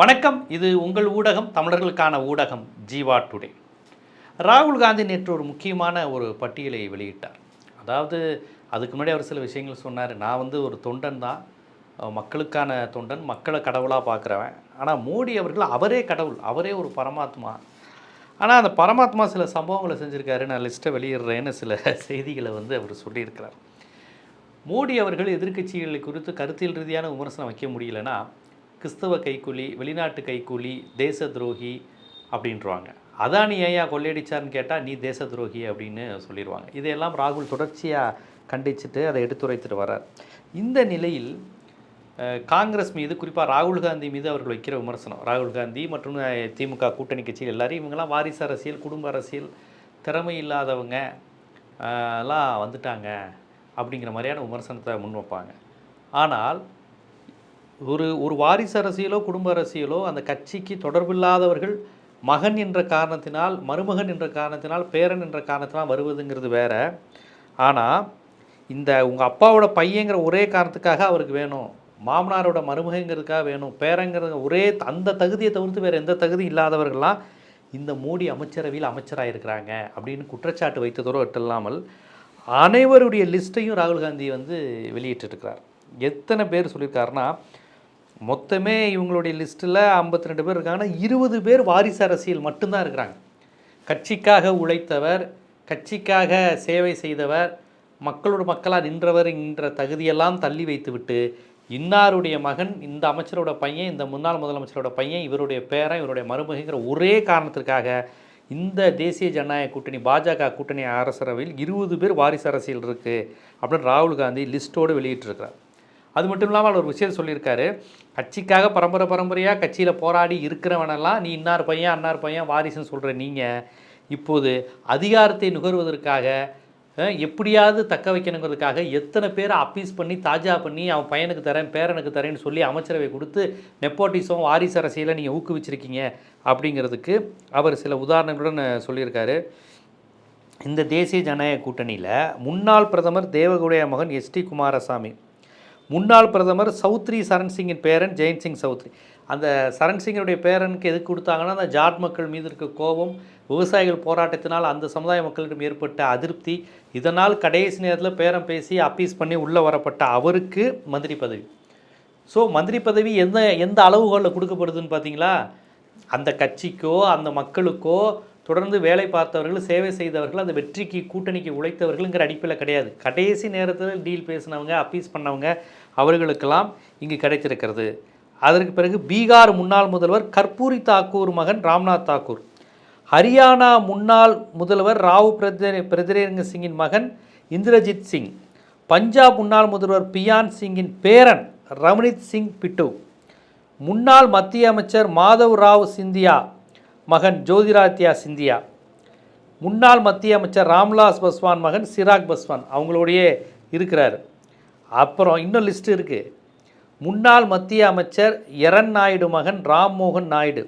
வணக்கம். இது உங்கள் ஊடகம் தமிழர்களுக்கான ஊடகம் ஜீவா டுடே. ராகுல் காந்தி நேற்று ஒரு முக்கியமான ஒரு பட்டியலை வெளியிட்டார். அதாவது அதுக்கு முன்னாடி அவர் சில விஷயங்கள் சொன்னார். நான் வந்து ஒரு தொண்டன் தான். மக்களுக்கான தொண்டன் மக்களை கடவுளாக பார்க்குறவன் ஆனால் மோடி அவர்கள் அவரே கடவுள் அவரே ஒரு பரமாத்மா. ஆனால் அந்த பரமாத்மா சில சம்பவங்களை செஞ்சுருக்காரு. நான் லிஸ்ட்டை வெளியிடுறேன்னு சில செய்திகளை வந்து அவர் சொல்லியிருக்கிறார். மோடி அவர்கள் எதிர்க்கட்சிகளை குறித்து கருத்தியல் ரீதியான விமர்சனம் வைக்க முடியலன்னா கிறிஸ்தவ கைக்கூலி வெளிநாட்டு கைக்கூலி தேச துரோகி அப்படின்றவாங்க. அதானி ஏயா கொள்ளையடிச்சார்னு கேட்டால் நீ தேச துரோகி அப்படின்னு சொல்லிடுவாங்க இதையெல்லாம் ராகுல் தொடர்ச்சியாக கண்டிச்சுட்டு அதை எடுத்துரைத்துட்டு வரார் இந்த நிலையில் காங்கிரஸ் மீது குறிப்பாக ராகுல் காந்தி மீது அவர்கள் வைக்கிற விமர்சனம் ராகுல் காந்தி மற்றும் திமுக கூட்டணி கட்சிகள் எல்லாரும் இவங்கெல்லாம் வாரிசு அரசியல் குடும்ப அரசியல் திறமை இல்லாதவங்க எல்லாம் வந்துட்டாங்க அப்படிங்கிற மாதிரியான விமர்சனத்தை முன் வைப்பாங்க. ஆனால் ஒரு ஒரு வாரிசு அரசியலோ குடும்ப அரசியலோ அந்த கட்சிக்கு தொடர்பில்லாதவர்கள் மகன் என்ற காரணத்தினால் மருமகன் என்ற காரணத்தினால் பேரன் என்ற காரணத்தினால் வருவதுங்கிறது வேற. ஆனால் இந்த உங்கள் அப்பாவோட பையங்கிற ஒரே காரணத்துக்காக அவருக்கு வேணும். மாமனாரோட மருமகங்கிறதுக்காக வேணும். பேரங்கிறது ஒரே அந்த தகுதியை தவிர்த்து வேறு எந்த தகுதி இல்லாதவர்கள்லாம் இந்த மோடி அமைச்சரவையில் அமைச்சராக இருக்கிறாங்க அப்படின்னு குற்றச்சாட்டு வைத்ததோடு இல்லாமல் அனைவருடைய லிஸ்ட்டையும் ராகுல் காந்தி வந்து வெளியிட்டிருக்கிறார். எத்தனை பேர் சொல்லியிருக்காருன்னா மொத்தமே இவங்களுடைய லிஸ்ட்டில் 52 ரெண்டு பேர் இருக்காங்கன்னா இருபது பேர் வாரிசு அரசியல் மட்டும்தான் இருக்கிறாங்க. கட்சிக்காக உழைத்தவர் கட்சிக்காக சேவை செய்தவர் மக்களோட மக்களாக நின்றவர் என்ற தகுதியெல்லாம் தள்ளி வைத்துவிட்டு இன்னாருடைய மகன் இந்த அமைச்சரோட பையன் இந்த முன்னாள் முதலமைச்சரோட பையன் இவருடைய பேரன் இவருடைய மருமகங்கிற ஒரே காரணத்திற்காக இந்த தேசிய ஜனநாயக கூட்டணி பாஜக கூட்டணி அரசரவையில் இருபது பேர் வாரிசு அரசியல் இருக்குது அப்படின்னு ராகுல் காந்தி லிஸ்ட்டோடு வெளியிட்டிருக்கிறார். அது மட்டும் இல்லாமல் அவர் ஒரு விஷயம் சொல்லியிருக்காரு. கட்சிக்காக பரம்பரை பரம்பரையாக கட்சியில் போராடி இருக்கிறவனெல்லாம் நீ இன்னார் பையன் அன்னார் பையன் வாரிசுன்னு சொல்கிற நீங்கள் இப்போது அதிகாரத்தை நுகர்வதற்காக எப்படியாவது தக்க வைக்கணுங்கிறதுக்காக எத்தனை பேரை அப்பீஸ் பண்ணி தாஜா பண்ணி அவன் பையனுக்கு தரேன் பேரனுக்கு தரேன்னு சொல்லி அமைச்சரவை கொடுத்து நெப்போட்டிசம் வாரிசு அரசியலை நீங்கள் ஊக்குவிச்சிருக்கீங்க அப்படிங்கிறதுக்கு அவர் சில உதாரணங்களுடன் சொல்லியிருக்காரு. இந்த தேசிய ஜனநாயக கூட்டணியில் முன்னாள் பிரதமர் தேவகுடைய மகன் எஸ்டி குமாரசாமி முன்னாள் பிரதமர் சௌத்ரி சரண் சிங்கின் பேரன் ஜெயந்த் சிங் சௌத்ரி. அந்த சரண் சிங்கினுடைய பேரனுக்கு எதுக்கு கொடுத்தாங்கன்னா அந்த ஜாட் மக்கள் மீது இருக்க கோபம் விவசாயிகள் போராட்டத்தினால் அந்த சமுதாய மக்களிடம் ஏற்பட்ட அதிருப்தி இதனால் கடைசி நேரத்தில் பேரம் பேசி அப்பீஸ் பண்ணி உள்ளே வரப்பட்ட அவருக்கு மந்திரி பதவி. ஸோ மந்திரி பதவி எந்த எந்த அளவுகளில் கொடுக்கப்படுதுன்னு பார்த்தீங்களா அந்த கட்சிக்கோ அந்த மக்களுக்கோ தொடர்ந்து வேலை பார்த்தவர்கள் சேவை செய்தவர்கள் அந்த வெற்றிக்கு கூட்டணிக்கு உழைத்தவர்கள்ங்கிற அடிப்பில் கிடையாது. கடைசி நேரத்தில் டீல் பேசினவங்க அப்பீஸ் பண்ணவங்க அவர்களுக்கெல்லாம் இங்கு கிடைத்திருக்கிறது. அதற்கு பிறகு பீகார் முன்னாள் முதல்வர் கற்பூரி தாக்கூர் மகன் ராம்நாத் தாக்கூர் ஹரியானா முன்னாள் முதல்வர் ராவ் பிரதே பிரதிரேங்க சிங்கின் மகன் இந்திரஜித் சிங் பஞ்சாப் முன்னாள் முதல்வர் பியான் சிங்கின் பேரன் ரமணித் சிங் பிட்டு முன்னாள் மத்திய அமைச்சர் மாதவ் ராவ் சிந்தியா மகன் ஜோதிராத்யா சிந்தியா முன்னாள் மத்திய அமைச்சர் ராம்லாஸ் பஸ்வான் மகன் சிராக் பஸ்வான் அவங்களோடையே இருக்கிறார். அப்புறம் இன்னும் லிஸ்ட் இருக்குது முன்னாள் மத்திய அமைச்சர் எரன் நாயுடு மகன் ராம்மோகன் நாயுடு.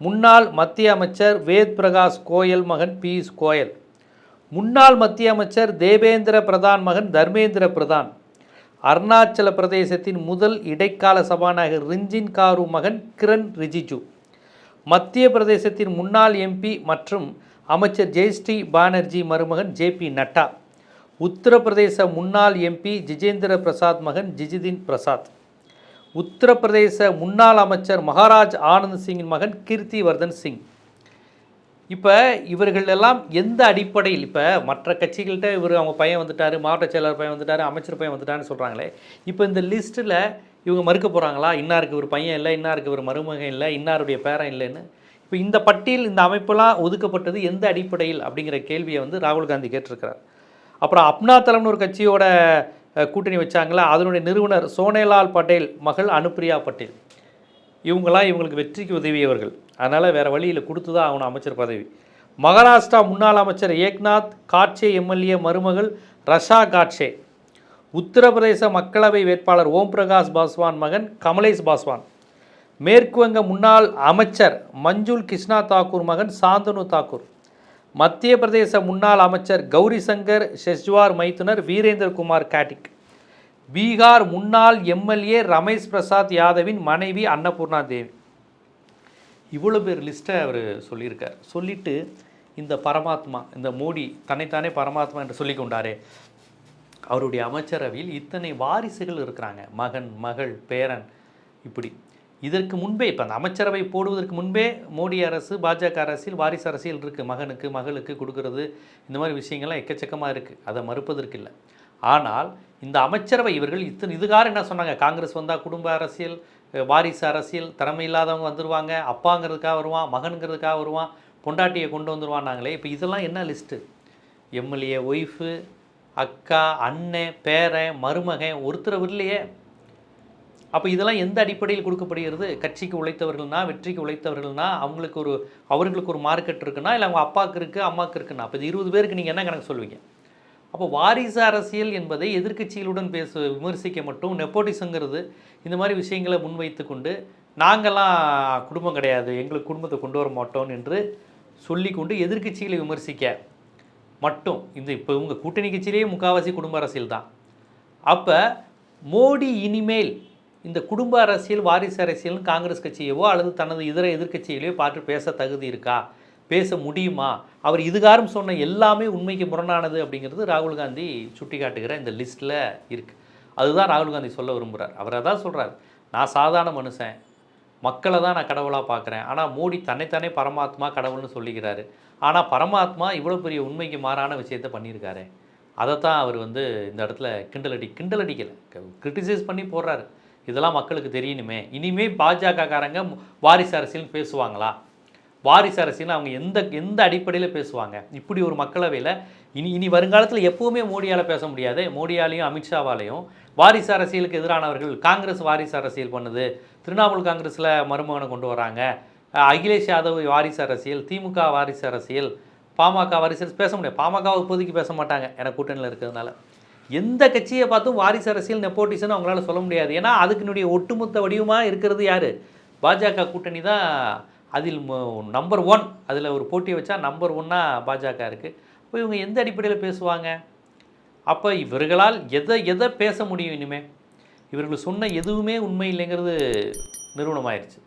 முன்னாள் மத்திய அமைச்சர் வேத் பிரகாஷ் கோயல் மகன் பியூஷ் கோயல். முன்னாள் மத்திய அமைச்சர் தேவேந்திர பிரதான் மகன் தர்மேந்திர பிரதான். அருணாச்சல பிரதேசத்தின் முதல் இடைக்கால சபாநாயகர் ரிஞ்சின் காரு மகன் கிரண் ரிஜிஜு. மத்திய பிரதேசத்தின் முன்னாள் எம்பி மற்றும் அமைச்சர் ஜெயஸ்ரீ பானர்ஜி மருமகன் ஜேபி நட்டா. உத்தரப்பிரதேச முன்னாள் எம்பி ஜிஜேந்திர பிரசாத் மகன் ஜிஜிதின் பிரசாத். உத்தரப்பிரதேச முன்னாள் அமைச்சர் மகாராஜ் ஆனந்த் சிங்கின் மகன் கீர்த்திவர்தன் சிங். இப்போ இவர்கள் எல்லாம் எந்த அடிப்படையில் இப்போ மற்ற கட்சிகள்கிட்ட இவர் அவங்க பையன் வந்துட்டார் மாவட்ட செயலாளர் பையன் வந்துட்டார் அமைச்சர் பையன் வந்துட்டான்னு சொல்கிறாங்களே இப்போ இந்த லிஸ்ட்டில் இவங்க மறுக்க போகிறாங்களா இன்னாருக்கு ஒரு பையன் இல்லை இன்னாருக்கு ஒரு மருமகன் இல்லை இன்னாருடைய பேரன் இல்லைன்னு. இப்போ இந்த பட்டியல் இந்த அமைப்பெல்லாம் ஒதுக்கப்பட்டது எந்த அடிப்படையில் அப்படிங்கிற கேள்வியை வந்து ராகுல் காந்தி கேட்டிருக்கிறார். அப்புறம் அப்னா தளம்னு ஒரு கட்சியோட கூட்டணி வச்சாங்களா? அதனுடைய நிறுவனர் சோனேலால் பட்டேல் மகள் அனுப்பிரியா பட்டேல். இவங்களாம் இவங்களுக்கு வெற்றிக்கு உதவியவர்கள். அதனால் வேறு வழியில் கொடுத்து தான் ஆகணும் அமைச்சர் பதவி. மகாராஷ்டிரா முன்னாள் அமைச்சர் ஏக்நாத் காட்சே எம்எல்ஏ மருமகள் ரஷா காட்சே. உத்தரப்பிரதேச மக்களவை வேட்பாளர் ஓம் பிரகாஷ் பாஸ்வான் மகன் கமலேஷ் பாஸ்வான். மேற்கு வங்க முன்னாள் அமைச்சர் மஞ்சுள் கிருஷ்ணா தாக்கூர் மகன் சாந்தனு தாக்கூர். மத்திய பிரதேச முன்னாள் அமைச்சர் கௌரி சங்கர் ஷெஜ்வார் மைத்துனர் வீரேந்திர குமார் காட்டிக். பீகார் முன்னாள் எம்எல்ஏ ரமேஷ் பிரசாத் யாதவின் மனைவி அன்னபூர்ணா தேவி இவ்வளோ பேர் லிஸ்ட்டை அவர் சொல்லியிருக்கார். சொல்லிட்டு இந்த பரமாத்மா இந்த மோடி தன்னைத்தானே பரமாத்மா என்று சொல்லி கொண்டாரே. அவருடைய அமைச்சரவையில் இத்தனை வாரிசுகள் இருக்கிறாங்க. மகன் மகள் பேரன் இப்படி. இதற்கு முன்பே இப்போ அந்த அமைச்சரவை போடுவதற்கு முன்பே மோடி அரசு பாஜக அரசியல் வாரிசு அரசியல் இருக்குது மகனுக்கு மகளுக்கு கொடுக்கறது. இந்த மாதிரி விஷயங்கள்லாம் எக்கச்சக்கமாக இருக்குது அதை மறுப்பதற்கு இல்லை. ஆனால் இந்த அமைச்சரவை இவர்கள் இத்தனை இதுகாரம் என்ன சொன்னாங்க? காங்கிரஸ் வந்தால் குடும்ப அரசியல் வாரிசு அரசியல் திறமை இல்லாதவங்க வந்துருவாங்க. அப்பாங்கிறதுக்காக வருவான் மகனுங்கிறதுக்காக வருவான் பொண்டாட்டியை கொண்டு வந்துருவான்னாங்களே இப்போ இதெல்லாம் என்ன லிஸ்ட்டு? எம்எல்ஏ ஒய்ஃபு அக்கா அண்ணன் பேரன் மருமகன் ஒருத்தர் இல்லையே அப்போ இதெல்லாம் எந்த அடிப்படையில் கொடுக்கப்படுகிறது? கட்சிக்கு உழைத்தவர்கள்னா வெற்றிக்கு உழைத்தவர்கள்னா அவங்களுக்கு ஒரு அவர்களுக்கு ஒரு மார்க்கெட் இருக்குன்னா இல்லை அவங்க அப்பாவுக்கு இருக்குது அம்மாவுக்கு இருக்குன்னா? அப்போ இது இருபது பேருக்கு நீங்கள் என்ன கணக்கு சொல்லுவீங்க? அப்போ வாரிசு அரசியல் என்பதை எதிர்க்கட்சிகளுடன் பேச விமர்சிக்க மட்டும் நெப்போட்டிசங்கிறது இந்த மாதிரி விஷயங்களை முன்வைத்து கொண்டு நாங்கள்லாம் குடும்பம் கிடையாது எங்களுக்கு குடும்பத்தை கொண்டு வர மாட்டோம் என்று சொல்லிக்கொண்டு எதிர்க்கட்சிகளை விமர்சிக்க மட்டும். இந்த இப்போ இவங்க கூட்டணி கட்சியிலேயே முக்காவாசி குடும்ப அரசியல் தான். அப்போ மோடி இனிமேல் இந்த குடும்ப அரசியல் வாரிசு அரசியல்னு காங்கிரஸ் கட்சியவோ அல்லது தனது இதர எதிர்க்கட்சிகளையோ பார்த்து பேச தகுதி இருக்கா? பேச முடியுமா? அவர் இதுகாரம் சொன்ன எல்லாமே உண்மைக்கு முரணானது அப்படிங்கிறது ராகுல் காந்தி சுட்டி காட்டுகிற இந்த லிஸ்ட்டில் இருக்குது அதுதான் ராகுல் காந்தி சொல்ல விரும்புகிறார் அவர் அதான் சொல்கிறார் நான் சாதாரண மனுஷன். மக்களை தான் நான் கடவுளாக பார்க்குறேன். ஆனால் மோடி தன்னைத்தானே பரமாத்மா கடவுள்னு சொல்லிக்கிறாரு. ஆனால் பரமாத்மா இவ்வளோ பெரிய உண்மைக்கு மாறான விஷயத்த பண்ணியிருக்காரு. அதைத்தான் அவர் வந்து இந்த இடத்துல கிண்டல் அடி கிண்டல் அடிக்கலை. கிரிட்டிசைஸ் பண்ணி போடுறாரு. இதெல்லாம் மக்களுக்கு தெரியணுமே. இனிமே பாஜகக்காரங்க வாரிசு அரசியல்னு பேசுவாங்களா? வாரிசு அரசியல் அவங்க எந்த எந்த அடிப்படையில் பேசுவாங்க? இப்படி ஒரு மக்களவையில் இனி இனி வருங்காலத்தில் எப்போவுமே மோடியால் பேச முடியாது. மோடியாலையும் அமித்ஷாவாலையும். வாரிசு அரசியலுக்கு எதிரானவர்கள் காங்கிரஸ் வாரிசு அரசியல் பண்ணுது. திரிணாமுல் காங்கிரஸில் மருமகனை கொண்டு வராங்க. அகிலேஷ் யாதவ் வாரிசு அரசியல் திமுக வாரிசு அரசியல் பாமக வாரிசு பேச முடியாது. பாமக இப்போதைக்கு பேச மாட்டாங்க. ஏன்னா கூட்டணியில் இருக்கிறதுனால. எந்த கட்சியை பார்த்தும் வாரிசு அரசியல் நெப்போட்டிசன் அவங்களால சொல்ல முடியாது. ஏன்னா அதுக்குனுடைய ஒட்டுமொத்த வடிவமாக இருக்கிறது யார்? பாஜக கூட்டணி தான் அதில் நம்பர் ஒன் அதில் ஒரு போட்டி வச்சா நம்பர் ஒன்னாக பாஜக இருக்குது அப்போ இவங்க எந்த அடிப்படையில் பேசுவாங்க? அப்போ இவர்களால் எதை எதை பேச முடியும் இனிமேல் இவர்கள் சொன்ன எதுவுமே உண்மை இல்லைங்கிறது நிறுவனமாயிருச்சு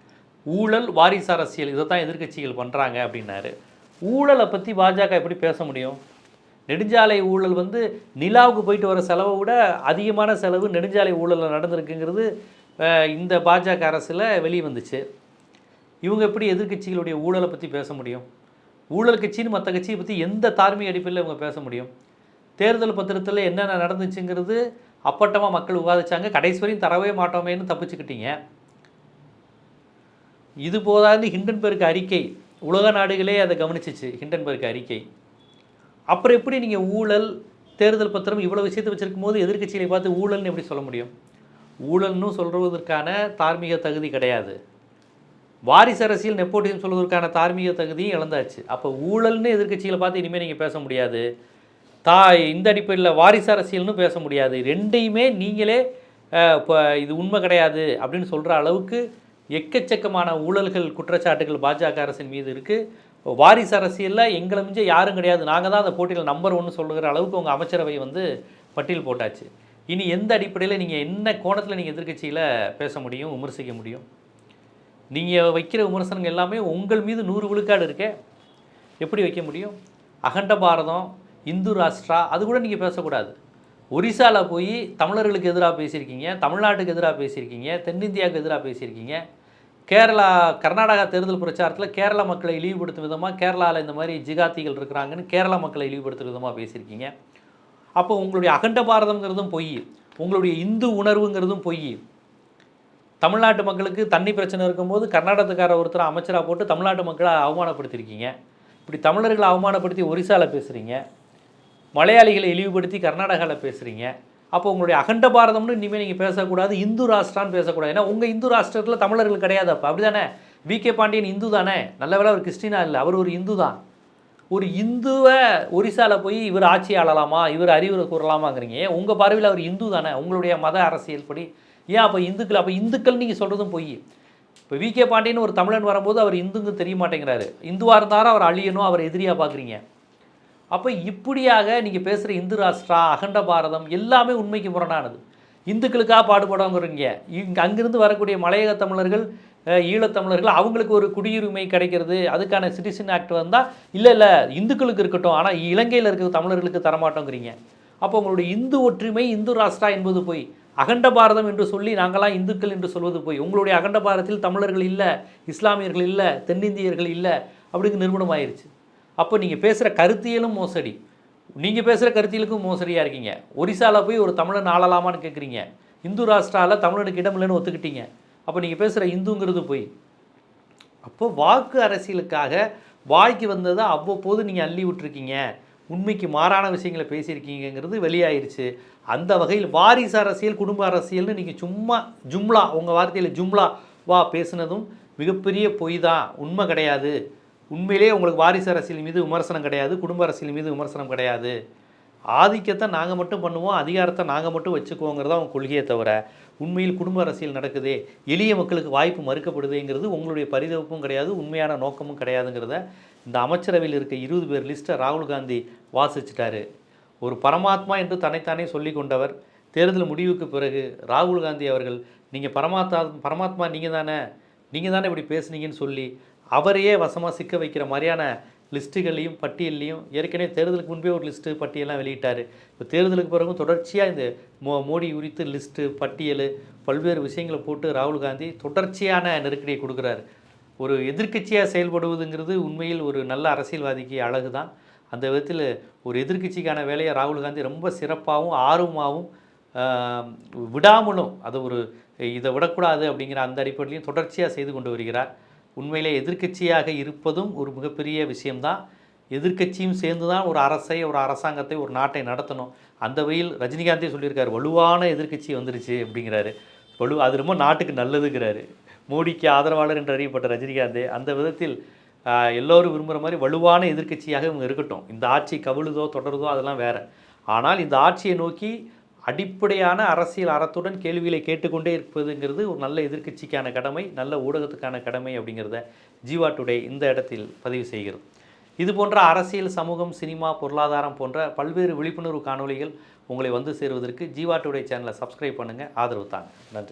ஊழல் வாரிசு அரசியல் இதை தான் எதிர்க்கட்சிகள் பண்ணுறாங்க அப்படின்னாரு. ஊழலை பற்றி பாஜக எப்படி பேச முடியும்? நெடுஞ்சாலை ஊழல் வந்து நிலாவுக்கு போயிட்டு வர செலவை விட அதிகமான செலவு நெடுஞ்சாலை ஊழலில் நடந்திருக்குங்கிறது இந்த பாஜக அரசில் வெளியே வந்துச்சு இவங்க எப்படி எதிர்க்கட்சிகளுடைய ஊழலை பற்றி பேச முடியும்? ஊழல் கட்சின்னு மற்ற கட்சியை பற்றி எந்த தார்மீக அடிப்படையில் இவங்க பேச முடியும்? தேர்தல் பத்திரத்தில் என்னென்ன நடந்துச்சுங்கிறது அப்பட்டமாக மக்கள் விவாதித்தாங்க கடைசி வரையும் தரவே மாட்டோமேன்னு தப்பிச்சுக்கிட்டீங்க. இது போதாது ஹிண்டன்பெர்க் அறிக்கை. உலக நாடுகளே அதை கவனிச்சிச்சு ஹிண்டன்பெர்க் அறிக்கை. அப்புறம் எப்படி நீங்கள் ஊழல் தேர்தல் பத்திரம் இவ்வளோ விஷயத்தை வச்சுருக்கும் போது எதிர்க்கட்சிகளை பார்த்து ஊழல்னு எப்படி சொல்ல முடியும்? ஊழல்னு சொல்வதற்கான தார்மீக தகுதி கிடையாது. வாரிசு அரசியல் நெப்போட்டியம் சொல்வதற்கான தார்மீக தகுதியும் இழந்தாச்சு. அப்போ ஊழல்னு எதிர்கட்சிகளை பார்த்து இனிமேல் நீங்கள் பேச முடியாது. தா இந்த அடிப்படையில் வாரிசு அரசியல்னு பேச முடியாது. ரெண்டையுமே நீங்களே இப்போ இது உண்மை கிடையாது அப்படின்னு சொல்கிற அளவுக்கு எக்கச்சக்கமான ஊழல்கள் குற்றச்சாட்டுகள் பாஜக அரசின் மீது இருக்குது வாரிசு அரசியலில் எங்களை மிஞ்ச யாரும் கிடையாது. நாங்கள் தான் அந்த போட்டியில் நம்பர் ஒன்று சொல்லுகிற அளவுக்கு உங்கள் அமைச்சரவை வந்து பட்டியல் போட்டாச்சு. இனி எந்த அடிப்படையில் நீங்கள் என்ன கோணத்தில் நீங்கள் எதிர்க்கட்சியில் பேச முடியும் விமர்சிக்க முடியும்? நீங்கள் வைக்கிற விமர்சனங்கள் எல்லாமே உங்கள் மீது நூறு விழுக்காடு இருக்கே. எப்படி வைக்க முடியும்? அகண்ட பாரதம் இந்து ராஷ்டிரா அது கூட நீங்கள் பேசக்கூடாது. ஒரிசாவில் போய் தமிழர்களுக்கு எதிராக பேசியிருக்கீங்க தமிழ்நாட்டுக்கு எதிராக பேசியிருக்கீங்க தென்னிந்தியாவுக்கு எதிராக பேசியிருக்கீங்க. கேரளா கர்நாடகா தேர்தல் பிரச்சாரத்தில் கேரள மக்களை இழிவுபடுத்தும் விதமாக கேரளாவில் இந்த மாதிரி ஜிகாத்திகள் இருக்கிறாங்கன்னு கேரளா மக்களை இழிவுபடுத்தும் விதமாக பேசியிருக்கீங்க. அப்போ உங்களுடைய அகண்ட பாரதம்ங்கிறதும் பொய் உங்களுடைய இந்து உணர்வுங்கிறதும் பொய். தமிழ்நாட்டு மக்களுக்கு தண்ணி பிரச்சனை இருக்கும்போது கர்நாடகத்துக்கார ஒருத்தர் அமைச்சராக போட்டு தமிழ்நாட்டு மக்களை அவமானப்படுத்தியிருக்கீங்க. இப்படி தமிழர்களை அவமானப்படுத்தி ஒரிசாவில் பேசுகிறீங்க மலையாளிகளை இழிவுபடுத்தி கர்நாடகாவில் பேசுகிறீங்க அப்போ உங்களுடைய அகண்ட பாரதம்னு இனிமேல் நீங்கள் பேசக்கூடாது. இந்து ராஷ்டிரான்னு பேசக்கூடாது. ஏன்னா உங்கள் இந்து ராஷ்டிரத்தில் தமிழர்கள் கிடையாது அப்போ அப்படி தானே வி. கே. பாண்டியன் இந்து தானே? நல்ல வேலை அவர் கிறிஸ்டினா இல்லை. அவர் ஒரு இந்து தான். ஒரு இந்துவை ஒரிசாவில் போய் இவர் ஆட்சி ஆளலாமா? இவர் அறிவுரை கூறலாமாங்கிறீங்க. ஏன்? உங்கள் பார்வையில் அவர் இந்து தானே? உங்களுடைய மத அரசியல் படி. ஏன் அப்போ இந்துக்கள்? அப்போ இந்துக்கள் நீங்கள் சொல்கிறதும் பொய். இப்போ வி. கே. பாண்டியன் ஒரு தமிழன் வரும்போது அவர் இந்துங்க தெரிய மாட்டேங்கிறாரு. இந்துவாக இருந்தாலும் அவர் அழியணும். அவர் எதிரியாக பார்க்குறீங்க அப்போ இப்படியாக நீங்கள் பேசுகிற இந்து ராஷ்டிரா அகண்ட பாரதம் எல்லாமே உண்மைக்கு முரணானது. இந்துக்களுக்காக பாடுபடங்கிறீங்க இங்கே அங்கிருந்து வரக்கூடிய மலையக தமிழர்கள் ஈழத்தமிழர்கள் அவங்களுக்கு ஒரு குடியுரிமை கிடைக்கிறது. அதுக்கான சிட்டிசன் ஆக்ட் வந்தால் இல்லை இல்லை இந்துக்களுக்கு இருக்கட்டும் ஆனால் இலங்கையில் இருக்கிற தமிழர்களுக்கு தரமாட்டோங்கிறீங்க. அப்போ உங்களுடைய இந்து ஒற்றுமை இந்து ராஷ்டிரா என்பது போய் அகண்ட பாரதம் என்று சொல்லி நாங்களாம் இந்துக்கள் என்று சொல்வது போய் உங்களுடைய அகண்ட பாரதத்தில் தமிழர்கள் இல்லை இஸ்லாமியர்கள் இல்லை தென்னிந்தியர்கள் இல்லை அப்படிங்கு நிறுவனம் ஆயிடுச்சு அப்போ நீங்கள் பேசுகிற கருத்தியலும் மோசடி. நீங்கள் பேசுகிற கருத்தியலுக்கும் மோசடியாக இருக்கீங்க. ஒரிசாவில் போய் ஒரு தமிழன் ஆளலாமான்னு கேட்குறீங்க இந்து ராஷ்டிராவில் தமிழனுக்கு இடம் இல்லைன்னு ஒத்துக்கிட்டீங்க. அப்போ நீங்கள் பேசுகிற இந்துங்கிறது போய். அப்போ வாக்கு அரசியலுக்காக வாய்க்கு வந்ததை அவ்வப்போது நீங்கள் அள்ளி விட்டுருக்கீங்க. உண்மைக்கு மாறான விஷயங்களை பேசியிருக்கீங்கங்கிறது வெளியாயிருச்சு. அந்த வகையில் வாரிசு அரசியல் குடும்ப அரசியல்னு நீங்கள் சும்மா ஜும்லா உங்கள் வார்த்தையில் ஜும்லா வா பேசுனதும் மிகப்பெரிய பொய் தான். உண்மை கிடையாது. உண்மையிலேயே உங்களுக்கு வாரிசு அரசியல் மீது விமர்சனம் கிடையாது குடும்ப அரசியல் மீது விமர்சனம் கிடையாது. ஆதிக்கத்தை நாங்கள் மட்டும் பண்ணுவோம் அதிகாரத்தை நாங்கள் மட்டும் வச்சுக்குவோங்கிறது அவங்க கொள்கையை தவிர உண்மையில் குடும்ப அரசியல் நடக்குதே எளிய மக்களுக்கு வாய்ப்பு மறுக்கப்படுதுங்கிறது உங்களுடைய பரிதவிப்பும் கிடையாது உண்மையான நோக்கமும் கிடையாதுங்கிறத இந்த அமைச்சரவையில் இருக்க இருபது பேர் லிஸ்ட்டை ராகுல் காந்தி வாசிச்சிட்டாரு. ஒரு பரமாத்மா என்று தன்னைத்தானே சொல்லி கொண்டவர். தேர்தல் முடிவுக்கு பிறகு ராகுல் காந்தி அவர்கள் நீங்கள் பரமாத்மா பரமாத்மா நீங்கள் தானே நீங்கள் தானே இப்படி பேசுனீங்கன்னு சொல்லி அவரையே வசமாக சிக்க வைக்கிற மாதிரியான லிஸ்ட்டுகள்லையும் பட்டியல்லையும் ஏற்கனவே தேர்தலுக்கு முன்பே ஒரு லிஸ்ட்டு பட்டியலாம் வெளியிட்டார். இப்போ தேர்தலுக்கு பிறகும் தொடர்ச்சியாக இந்த மோ மோடி குறித்து லிஸ்ட்டு பட்டியல் பல்வேறு விஷயங்களை போட்டு ராகுல் காந்தி தொடர்ச்சியான நெருக்கடியை கொடுக்குறாரு. ஒரு எதிர்க்கட்சியாக செயல்படுவதுங்கிறது உண்மையில் ஒரு நல்ல அரசியல்வாதிக்கு அழகு தான் அந்த விதத்தில் ஒரு எதிர்க்கட்சிக்கான வேலையை ராகுல் காந்தி ரொம்ப சிறப்பாகவும் ஆர்வமாகவும் விடாமலும் அது ஒரு இதை விடக்கூடாது அப்படிங்கிற அந்த அடிப்படையிலையும் தொடர்ச்சியாக செய்து கொண்டு வருகிறார். உண்மையிலே எதிர்க்கட்சியாக இருப்பதும் ஒரு மிகப்பெரிய விஷயம்தான். எதிர்க்கட்சியும் சேர்ந்து தான் ஒரு அரசை ஒரு அரசாங்கத்தை ஒரு நாட்டை நடத்தணும். அந்த வகையில் ரஜினிகாந்தே சொல்லியிருக்காரு வலுவான எதிர்க்கட்சி வந்துருச்சு அப்படிங்கிறாரு. வலு அது ரொம்ப நாட்டுக்கு நல்லதுங்கிறாரு. மோடிக்கு ஆதரவாளர் என்று அறியப்பட்ட ரஜினிகாந்தே அந்த விதத்தில் எல்லோரும் விரும்புகிற மாதிரி வலுவான எதிர்க்கட்சியாக இவங்க இருக்கட்டும். இந்த ஆட்சி கவிழுதோ தொடருதோ அதெல்லாம் வேறு. ஆனால் இந்த ஆட்சியை நோக்கி அடிப்படையான அரசியல் அறத்துடன் கேள்விகளை கேட்டுக்கொண்டே இருப்பதுங்கிறது ஒரு நல்ல எதிர்க்கட்சிக்கான கடமை நல்ல ஊடகத்துக்கான கடமை அப்படிங்கிறத ஜீவா டுடே இந்த இடத்தில் பதிவு செய்கிறது. இது போன்ற அரசியல் சமூகம் சினிமா பொருளாதாரம் போன்ற பல்வேறு விழிப்புணர்வு காணொளிகள் உங்களை வந்து சேருவதற்கு ஜீவா டுடே சேனலை சப்ஸ்கிரைப் பண்ணுங்கள் ஆதரவு தாங்க. நன்றி.